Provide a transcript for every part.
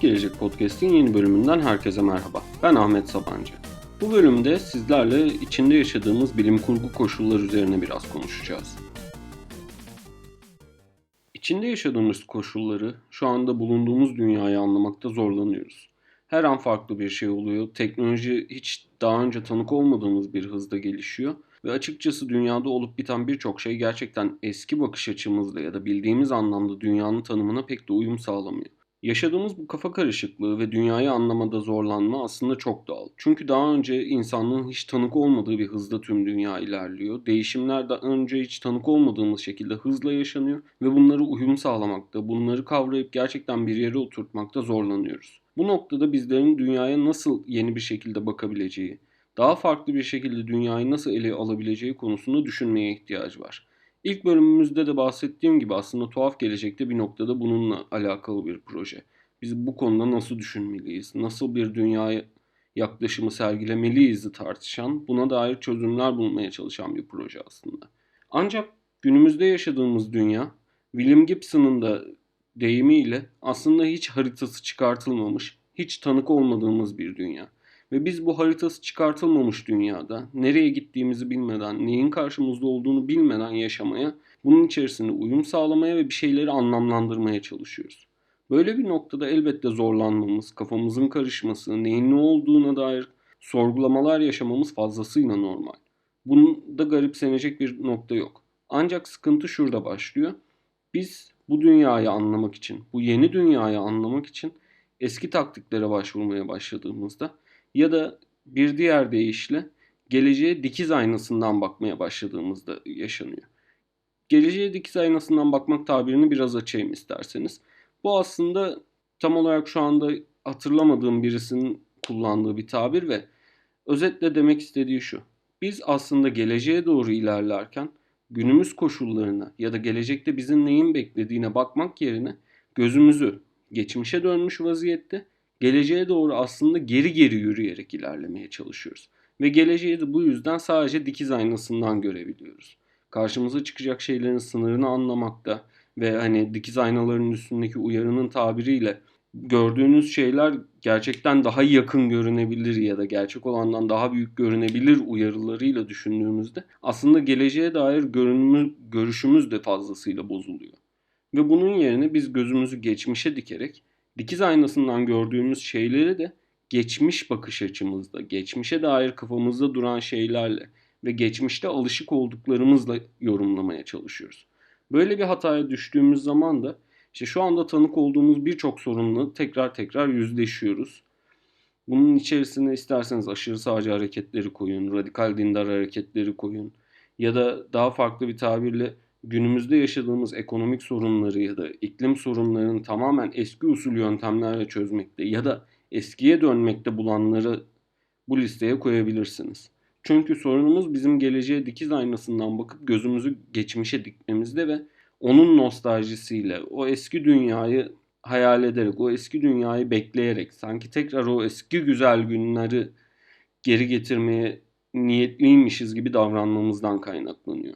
Gelecek Podcast'in yeni bölümünden herkese merhaba. Ben Ahmet Sabancı. Bu bölümde sizlerle içinde yaşadığımız bilim kurgu koşullar üzerine biraz konuşacağız. İçinde yaşadığımız koşulları, şu anda bulunduğumuz dünyayı anlamakta zorlanıyoruz. Her an farklı bir şey oluyor. Teknoloji hiç daha önce tanık olmadığımız bir hızda gelişiyor. Ve açıkçası dünyada olup biten birçok şey gerçekten eski bakış açımızla ya da bildiğimiz anlamda dünyanın tanımına pek de uyum sağlamıyor. Yaşadığımız bu kafa karışıklığı ve dünyayı anlamada zorlanma aslında çok doğal. Çünkü daha önce insanlığın hiç tanık olmadığı bir hızda tüm dünya ilerliyor. Değişimler daha önce hiç tanık olmadığımız şekilde hızla yaşanıyor ve bunları uyum sağlamakta, bunları kavrayıp gerçekten bir yere oturtmakta zorlanıyoruz. Bu noktada bizlerin dünyaya nasıl yeni bir şekilde bakabileceği, daha farklı bir şekilde dünyayı nasıl ele alabileceği konusunda düşünmeye ihtiyacı var. İlk bölümümüzde de bahsettiğim gibi aslında tuhaf gelecekte bir noktada bununla alakalı bir proje. Biz bu konuda nasıl düşünmeliyiz, nasıl bir dünyaya yaklaşımı sergilemeliyiz tartışan, buna dair çözümler bulmaya çalışan bir proje aslında. Ancak günümüzde yaşadığımız dünya, William Gibson'ın da deyimiyle aslında hiç haritası çıkartılmamış, hiç tanık olmadığımız bir dünya. Ve biz bu haritası çıkartılmamış dünyada nereye gittiğimizi bilmeden, neyin karşımızda olduğunu bilmeden yaşamaya, bunun içerisinde uyum sağlamaya ve bir şeyleri anlamlandırmaya çalışıyoruz. Böyle bir noktada elbette zorlanmamız, kafamızın karışması, neyin ne olduğuna dair sorgulamalar yaşamamız fazlasıyla normal. Bunda garipsenecek bir nokta yok. Ancak sıkıntı şurada başlıyor. Biz bu dünyayı anlamak için, bu yeni dünyayı anlamak için eski taktiklere başvurmaya başladığımızda ya da bir diğer deyişle geleceğe dikiz aynasından bakmaya başladığımızda yaşanıyor. Geleceğe dikiz aynasından bakmak tabirini biraz açayım isterseniz. Bu aslında tam olarak şu anda hatırlamadığım birisinin kullandığı bir tabir ve özetle demek istediği şu. Biz aslında geleceğe doğru ilerlerken günümüz koşullarına ya da gelecekte bizim neyin beklediğine bakmak yerine gözümüzü geçmişe dönmüş vaziyette geleceğe doğru aslında geri geri yürüyerek ilerlemeye çalışıyoruz. Ve geleceği de bu yüzden sadece dikiz aynasından görebiliyoruz. Karşımıza çıkacak şeylerin sınırını anlamakta ve hani dikiz aynalarının üstündeki uyarının tabiriyle gördüğünüz şeyler gerçekten daha yakın görünebilir ya da gerçek olandan daha büyük görünebilir uyarılarıyla düşündüğümüzde aslında geleceğe dair görünümü, görüşümüz de fazlasıyla bozuluyor. Ve bunun yerine biz gözümüzü geçmişe dikerek dikiz aynasından gördüğümüz şeyleri de geçmiş bakış açımızda, geçmişe dair kafamızda duran şeylerle ve geçmişte alışık olduklarımızla yorumlamaya çalışıyoruz. Böyle bir hataya düştüğümüz zaman da işte şu anda tanık olduğumuz birçok sorunla tekrar tekrar yüzleşiyoruz. Bunun içerisine isterseniz aşırı sağcı hareketleri koyun, radikal dindar hareketleri koyun ya da daha farklı bir tabirle günümüzde yaşadığımız ekonomik sorunları ya da iklim sorunlarını tamamen eski usul yöntemlerle çözmekte ya da eskiye dönmekte bulanları bu listeye koyabilirsiniz. Çünkü sorunumuz bizim geleceğe dikiz aynasından bakıp gözümüzü geçmişe dikmemizde ve onun nostaljisiyle o eski dünyayı hayal ederek, o eski dünyayı bekleyerek sanki tekrar o eski güzel günleri geri getirmeye niyetliymişiz gibi davranmamızdan kaynaklanıyor.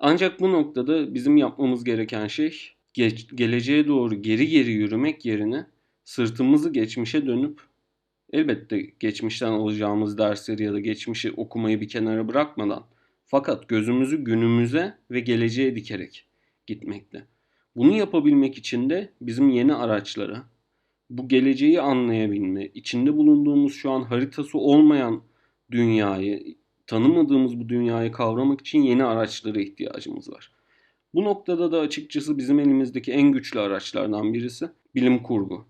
Ancak bu noktada bizim yapmamız gereken şey geç, geleceğe doğru geri geri yürümek yerine sırtımızı geçmişe dönüp elbette geçmişten alacağımız dersleri ya da geçmişi okumayı bir kenara bırakmadan fakat gözümüzü günümüze ve geleceğe dikerek gitmekte. Bunu yapabilmek için de bizim yeni araçlara, bu geleceği anlayabilme, içinde bulunduğumuz şu an haritası olmayan dünyayı, tanımadığımız bu dünyayı kavramak için yeni araçlara ihtiyacımız var. Bu noktada da açıkçası bizim elimizdeki en güçlü araçlardan birisi bilim kurgu.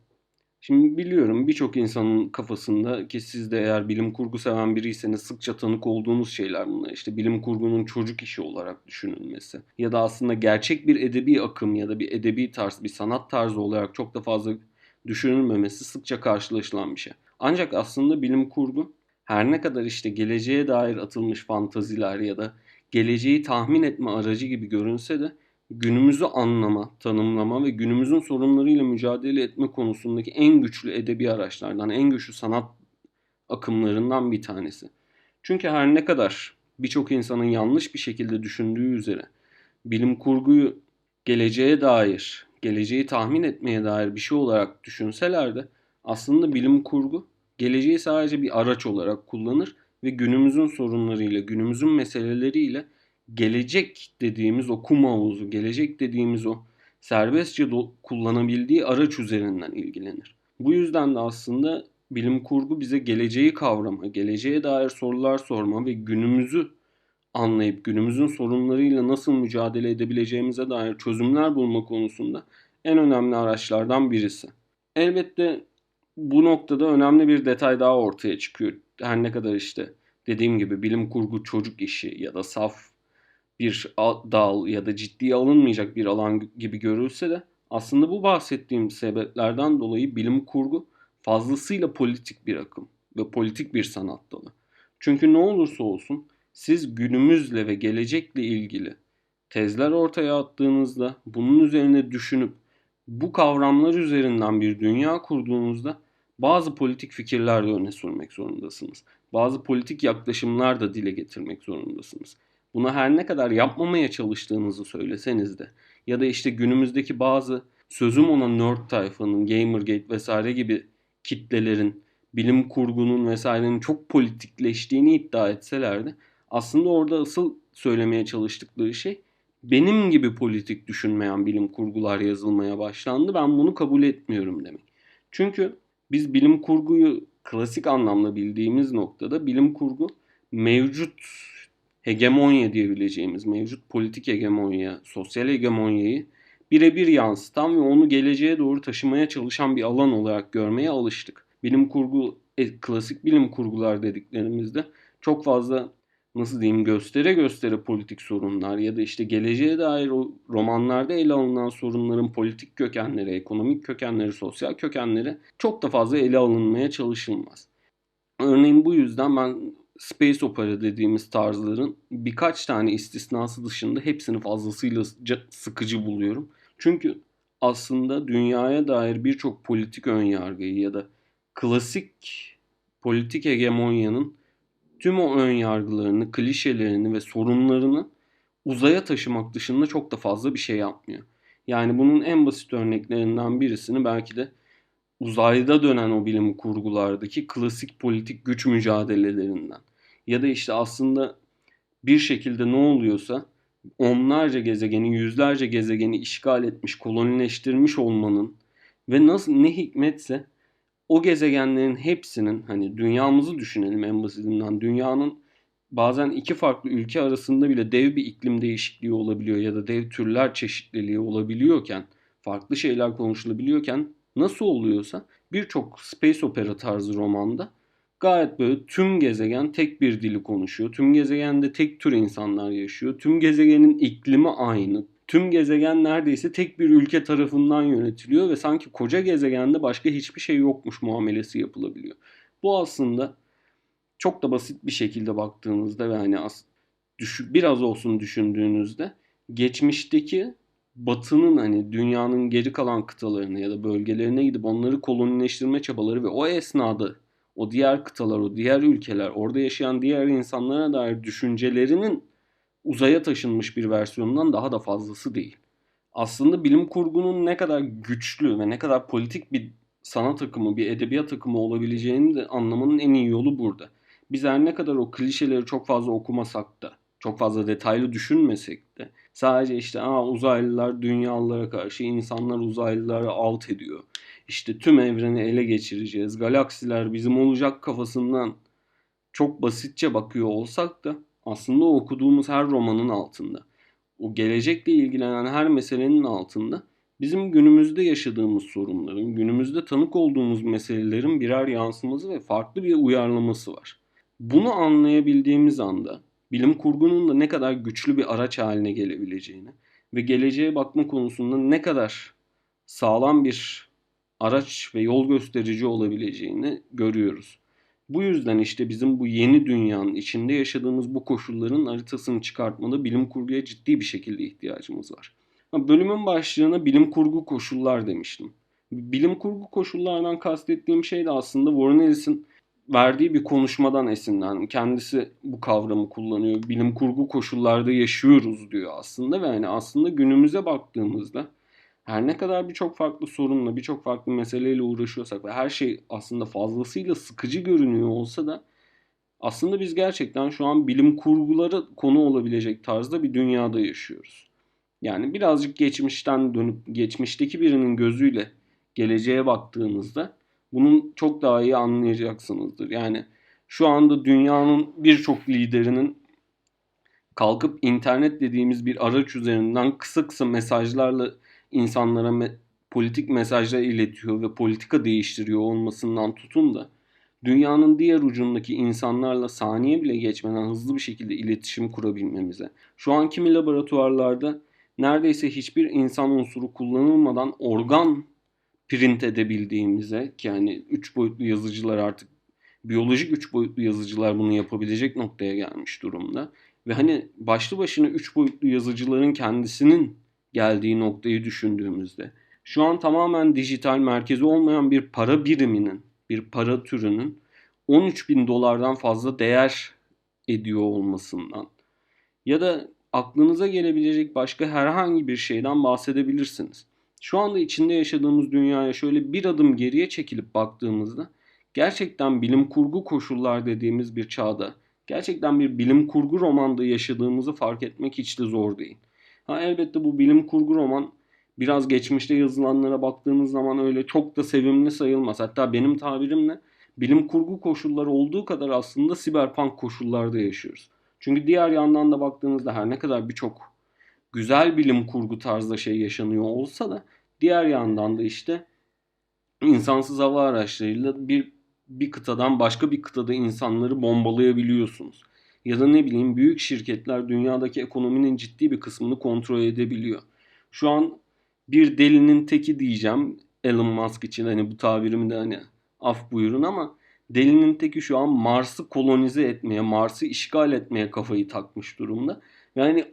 Şimdi biliyorum birçok insanın kafasında ki siz de eğer bilim kurgu seven biriyseniz sıkça tanık olduğunuz şeyler bunlar. İşte bilim kurgunun çocuk işi olarak düşünülmesi ya da aslında gerçek bir edebi akım ya da bir edebi tarz, bir sanat tarzı olarak çok da fazla düşünülmemesi sıkça karşılaşılan bir şey. Ancak aslında bilim kurgu her ne kadar işte geleceğe dair atılmış fantaziler ya da geleceği tahmin etme aracı gibi görünse de günümüzü anlama, tanımlama ve günümüzün sorunlarıyla mücadele etme konusundaki en güçlü edebi araçlardan, en güçlü sanat akımlarından bir tanesi. Çünkü her ne kadar birçok insanın yanlış bir şekilde düşündüğü üzere bilim kurguyu geleceğe dair, geleceği tahmin etmeye dair bir şey olarak düşünseler de Aslında bilim kurgu geleceği sadece bir araç olarak kullanır ve günümüzün sorunlarıyla, günümüzün meseleleriyle gelecek dediğimiz o kum havuzu, gelecek dediğimiz o serbestçe kullanabildiği araç üzerinden ilgilenir. Bu yüzden de aslında bilim kurgu bize geleceği kavrama, geleceğe dair sorular sorma ve günümüzü anlayıp günümüzün sorunlarıyla nasıl mücadele edebileceğimize dair çözümler bulma konusunda en önemli araçlardan birisi. Elbette bu noktada önemli bir detay daha ortaya çıkıyor. Her ne kadar işte dediğim gibi bilim kurgu çocuk işi ya da saf bir dal ya da ciddiye alınmayacak bir alan gibi görülse de aslında bu bahsettiğim sebeplerden dolayı bilim kurgu fazlasıyla politik bir akım ve politik bir sanat dalı. Çünkü ne olursa olsun siz günümüzle ve gelecekle ilgili tezler ortaya attığınızda bunun üzerine düşünüp bu kavramlar üzerinden bir dünya kurduğunuzda bazı politik fikirler de öne sürmek zorundasınız. Bazı politik yaklaşımlar da dile getirmek zorundasınız. Buna her ne kadar yapmamaya çalıştığınızı söyleseniz de ya da işte günümüzdeki bazı sözüm ona nerd tayfanın, Gamergate vesaire gibi kitlelerin bilim kurgunun vesairenin çok politikleştiğini iddia etseler de aslında orada asıl söylemeye çalıştıkları şey benim gibi politik düşünmeyen bilim kurgular yazılmaya başlandı. Ben bunu kabul etmiyorum demek. Çünkü biz bilim kurguyu klasik anlamda bildiğimiz noktada bilim kurgu mevcut hegemonya diyebileceğimiz mevcut politik hegemonya, sosyal hegemonyayı birebir yansıtan ve onu geleceğe doğru taşımaya çalışan bir alan olarak görmeye alıştık. Bilim kurgu, e, klasik bilim kurgular dediklerimizde çok fazla nasıl diyeyim göstere göstere politik sorunlar ya da işte geleceğe dair o romanlarda ele alınan sorunların politik kökenleri, ekonomik kökenleri, sosyal kökenleri çok da fazla ele alınmaya çalışılmaz. Örneğin bu yüzden ben space opera dediğimiz tarzların birkaç tane istisnası dışında hepsini fazlasıyla sıkıcı buluyorum. Çünkü aslında dünyaya dair birçok politik önyargıyı ya da klasik politik hegemonyanın tüm o ön yargılarını, klişelerini ve sorunlarını uzaya taşımak dışında çok da fazla bir şey yapmıyor. Yani bunun en basit örneklerinden birisini belki de uzayda dönen o bilim kurgulardaki klasik politik güç mücadelelerinden. Ya da işte aslında bir şekilde ne oluyorsa onlarca gezegeni, yüzlerce gezegeni işgal etmiş, kolonileştirmiş olmanın ve nasıl ne hikmetse o gezegenlerin hepsinin hani dünyamızı düşünelim en basitinden dünyanın bazen iki farklı ülke arasında bile dev bir iklim değişikliği olabiliyor ya da dev türler çeşitliliği olabiliyorken farklı şeyler konuşulabiliyorken nasıl oluyorsa birçok space opera tarzı romanda gayet böyle tüm gezegen tek bir dili konuşuyor. Tüm gezegende tek tür insanlar yaşıyor. Tüm gezegenin iklimi aynı tüm gezegen neredeyse tek bir ülke tarafından yönetiliyor ve sanki koca gezegende başka hiçbir şey yokmuş muamelesi yapılabiliyor. Bu aslında çok da basit bir şekilde baktığınızda ve hani as düş biraz olsun düşündüğünüzde geçmişteki batının hani dünyanın geri kalan kıtalarına ya da bölgelerine gidip onları kolonileştirme çabaları ve o esnada o diğer kıtalar, o diğer ülkeler, orada yaşayan diğer insanlara dair düşüncelerinin uzaya taşınmış bir versiyonundan daha da fazlası değil. Aslında bilim kurgunun ne kadar güçlü ve ne kadar politik bir sanat akımı, bir edebiyat akımı olabileceğini de anlamanın en iyi yolu burada. Biz her ne kadar o klişeleri çok fazla okumasak da, çok fazla detaylı düşünmesek de sadece işte Aa, uzaylılar dünyalılara karşı insanlar uzaylıları alt ediyor. İşte tüm evreni ele geçireceğiz. Galaksiler bizim olacak kafasından çok basitçe bakıyor olsak da aslında okuduğumuz her romanın altında, o gelecekle ilgilenen her meselenin altında bizim günümüzde yaşadığımız sorunların, günümüzde tanık olduğumuz meselelerin birer yansıması ve farklı bir uyarlaması var. Bunu anlayabildiğimiz anda bilim kurgunun da ne kadar güçlü bir araç haline gelebileceğini ve geleceğe bakma konusunda ne kadar sağlam bir araç ve yol gösterici olabileceğini görüyoruz. Bu yüzden işte bizim bu yeni dünyanın içinde yaşadığımız bu koşulların haritasını çıkartmada bilim kurguya ciddi bir şekilde ihtiyacımız var. Bölümün başlığına bilim kurgu koşullar demiştim. Bilim kurgu koşullardan kastettiğim şey de aslında Warren Ellis'in verdiği bir konuşmadan esinlendim. Kendisi bu kavramı kullanıyor. Bilim kurgu koşullarda yaşıyoruz diyor aslında ve yani aslında günümüze baktığımızda Her ne kadar birçok farklı sorunla, birçok farklı meseleyle uğraşıyorsak ve her şey aslında fazlasıyla sıkıcı görünüyor olsa da aslında biz gerçekten şu an bilim kurguları konu olabilecek tarzda bir dünyada yaşıyoruz. Yani birazcık geçmişten dönüp geçmişteki birinin gözüyle geleceğe baktığınızda bunun çok daha iyi anlayacaksınızdır. Yani şu anda dünyanın birçok liderinin kalkıp internet dediğimiz bir araç üzerinden kısa kısa mesajlarla insanlara me- politik mesajlar iletiyor ve politika değiştiriyor olmasından tutun da dünyanın diğer ucundaki insanlarla saniye bile geçmeden hızlı bir şekilde iletişim kurabilmemize. Şu an kimi laboratuvarlarda neredeyse hiçbir insan unsuru kullanılmadan organ print edebildiğimize ki yani 3 boyutlu yazıcılar artık biyolojik 3 boyutlu yazıcılar bunu yapabilecek noktaya gelmiş durumda. Ve hani başlı başına 3 boyutlu yazıcıların kendisinin geldiği noktayı düşündüğümüzde şu an tamamen dijital merkezi olmayan bir para biriminin, bir para türünün 13 bin dolardan fazla değer ediyor olmasından ya da aklınıza gelebilecek başka herhangi bir şeyden bahsedebilirsiniz. Şu anda içinde yaşadığımız dünyaya şöyle bir adım geriye çekilip baktığımızda gerçekten bilim kurgu koşullar dediğimiz bir çağda gerçekten bir bilim kurgu romanda yaşadığımızı fark etmek hiç de zor değil. Ha elbette bu bilim kurgu roman biraz geçmişte yazılanlara baktığınız zaman öyle çok da sevimli sayılmaz. Hatta benim tabirimle bilim kurgu koşulları olduğu kadar aslında siberpunk koşullarda yaşıyoruz. Çünkü diğer yandan da baktığınızda her ne kadar birçok güzel bilim kurgu tarzda şey yaşanıyor olsa da diğer yandan da işte insansız hava araçlarıyla bir bir kıtadan başka bir kıtada insanları bombalayabiliyorsunuz. Ya da ne bileyim büyük şirketler dünyadaki ekonominin ciddi bir kısmını kontrol edebiliyor. Şu an bir delinin teki diyeceğim Elon Musk için hani bu tabirimi de hani af buyurun ama delinin teki şu an Mars'ı kolonize etmeye, Mars'ı işgal etmeye kafayı takmış durumda. Yani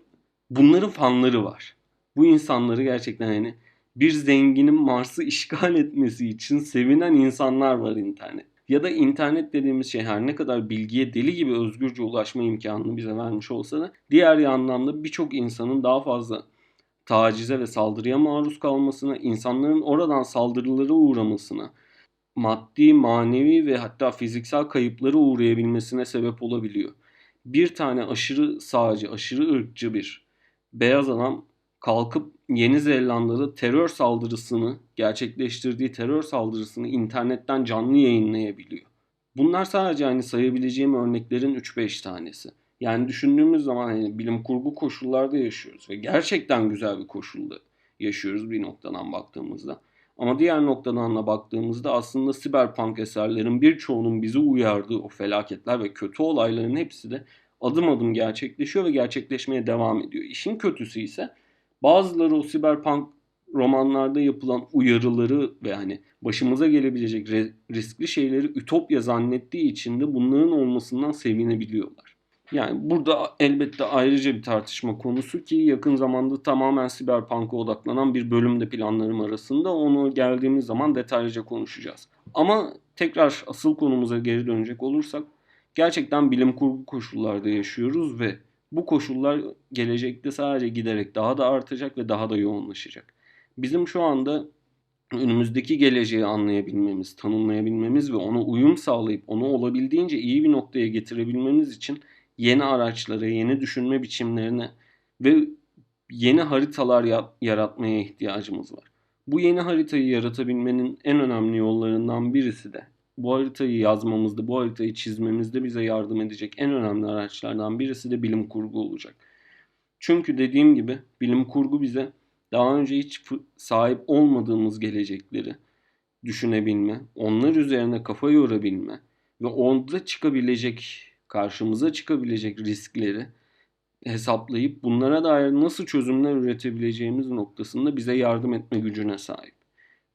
bunların fanları var. Bu insanları gerçekten hani bir zenginin Mars'ı işgal etmesi için sevinen insanlar var internet. Ya da internet dediğimiz şey her ne kadar bilgiye deli gibi özgürce ulaşma imkanını bize vermiş olsa da diğer yandan da birçok insanın daha fazla tacize ve saldırıya maruz kalmasına, insanların oradan saldırılara uğramasına, maddi, manevi ve hatta fiziksel kayıplara uğrayabilmesine sebep olabiliyor. Bir tane aşırı sağcı, aşırı ırkçı bir beyaz adam kalkıp Yeni Zelanda'da terör saldırısını gerçekleştirdiği terör saldırısını internetten canlı yayınlayabiliyor. Bunlar sadece hani sayabileceğim örneklerin 3-5 tanesi. Yani düşündüğümüz zaman hani bilim kurgu koşullarda yaşıyoruz ve gerçekten güzel bir koşulda yaşıyoruz bir noktadan baktığımızda. Ama diğer noktadan da baktığımızda aslında siberpunk eserlerin birçoğunun bizi uyardığı o felaketler ve kötü olayların hepsi de adım adım gerçekleşiyor ve gerçekleşmeye devam ediyor. İşin kötüsü ise bazıları o siberpunk romanlarda yapılan uyarıları ve hani başımıza gelebilecek riskli şeyleri ütopya zannettiği için de bunların olmasından sevinebiliyorlar. Yani burada elbette ayrıca bir tartışma konusu ki yakın zamanda tamamen siberpunk'a odaklanan bir bölüm de planlarım arasında. Onu geldiğimiz zaman detaylıca konuşacağız. Ama tekrar asıl konumuza geri dönecek olursak gerçekten bilim kurgu koşullarda yaşıyoruz ve bu koşullar gelecekte sadece giderek daha da artacak ve daha da yoğunlaşacak. Bizim şu anda önümüzdeki geleceği anlayabilmemiz, tanımlayabilmemiz ve ona uyum sağlayıp onu olabildiğince iyi bir noktaya getirebilmemiz için yeni araçlara, yeni düşünme biçimlerine ve yeni haritalar yaratmaya ihtiyacımız var. Bu yeni haritayı yaratabilmenin en önemli yollarından birisi de bu haritayı yazmamızda, bu haritayı çizmemizde bize yardım edecek en önemli araçlardan birisi de bilim kurgu olacak. Çünkü dediğim gibi bilim kurgu bize daha önce hiç sahip olmadığımız gelecekleri düşünebilme, onlar üzerine kafa yorabilme ve onda çıkabilecek, karşımıza çıkabilecek riskleri hesaplayıp bunlara dair nasıl çözümler üretebileceğimiz noktasında bize yardım etme gücüne sahip.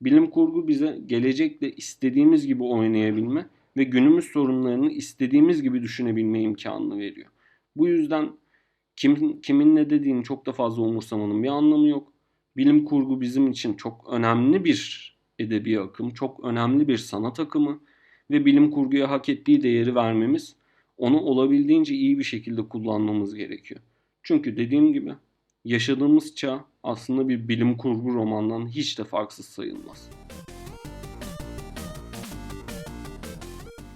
Bilim kurgu bize gelecekle istediğimiz gibi oynayabilme ve günümüz sorunlarını istediğimiz gibi düşünebilme imkanını veriyor. Bu yüzden kim, kimin ne dediğini çok da fazla umursamanın bir anlamı yok. Bilim kurgu bizim için çok önemli bir edebi akım, çok önemli bir sanat akımı ve bilim kurguya hak ettiği değeri vermemiz, onu olabildiğince iyi bir şekilde kullanmamız gerekiyor. Çünkü dediğim gibi yaşadığımız çağ aslında bir bilim kurgu romandan hiç de farksız sayılmaz.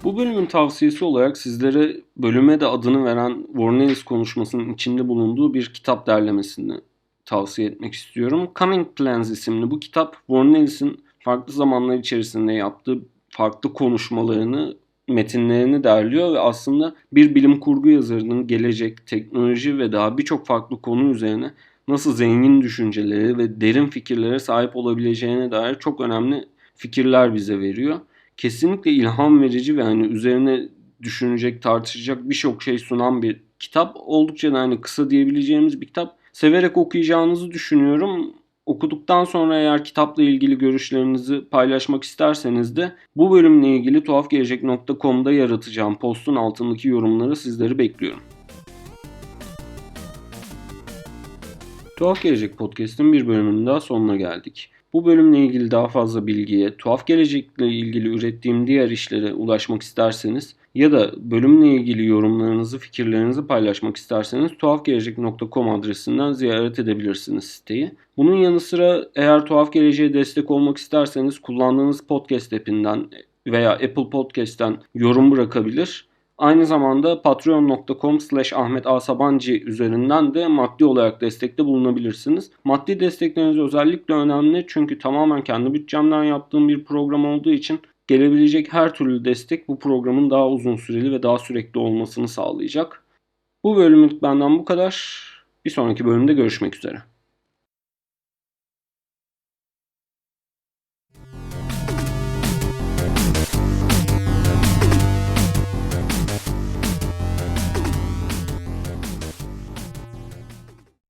Bu bölümün tavsiyesi olarak sizlere bölüme de adını veren Warren konuşmasının içinde bulunduğu bir kitap derlemesini tavsiye etmek istiyorum. Coming Plans isimli bu kitap Warren farklı zamanlar içerisinde yaptığı farklı konuşmalarını, metinlerini derliyor ve aslında bir bilim kurgu yazarının gelecek, teknoloji ve daha birçok farklı konu üzerine nasıl zengin düşünceleri ve derin fikirlere sahip olabileceğine dair çok önemli fikirler bize veriyor kesinlikle ilham verici ve hani üzerine düşünecek, tartışacak birçok şey sunan bir kitap. Oldukça da hani kısa diyebileceğimiz bir kitap. Severek okuyacağınızı düşünüyorum. Okuduktan sonra eğer kitapla ilgili görüşlerinizi paylaşmak isterseniz de bu bölümle ilgili tuhafgelecek.com'da yaratacağım postun altındaki yorumları sizleri bekliyorum. Tuhaf Gelecek Podcast'ın bir bölümünün daha sonuna geldik. Bu bölümle ilgili daha fazla bilgiye, tuhaf gelecekle ilgili ürettiğim diğer işlere ulaşmak isterseniz ya da bölümle ilgili yorumlarınızı, fikirlerinizi paylaşmak isterseniz tuhafgelecek.com adresinden ziyaret edebilirsiniz siteyi. Bunun yanı sıra eğer Tuhaf Geleceğe destek olmak isterseniz kullandığınız podcast app'inden veya Apple Podcast'ten yorum bırakabilir Aynı zamanda patreon.com slash Ahmet üzerinden de maddi olarak destekte bulunabilirsiniz. Maddi destekleriniz özellikle önemli çünkü tamamen kendi bütçemden yaptığım bir program olduğu için gelebilecek her türlü destek bu programın daha uzun süreli ve daha sürekli olmasını sağlayacak. Bu bölümlük benden bu kadar. Bir sonraki bölümde görüşmek üzere.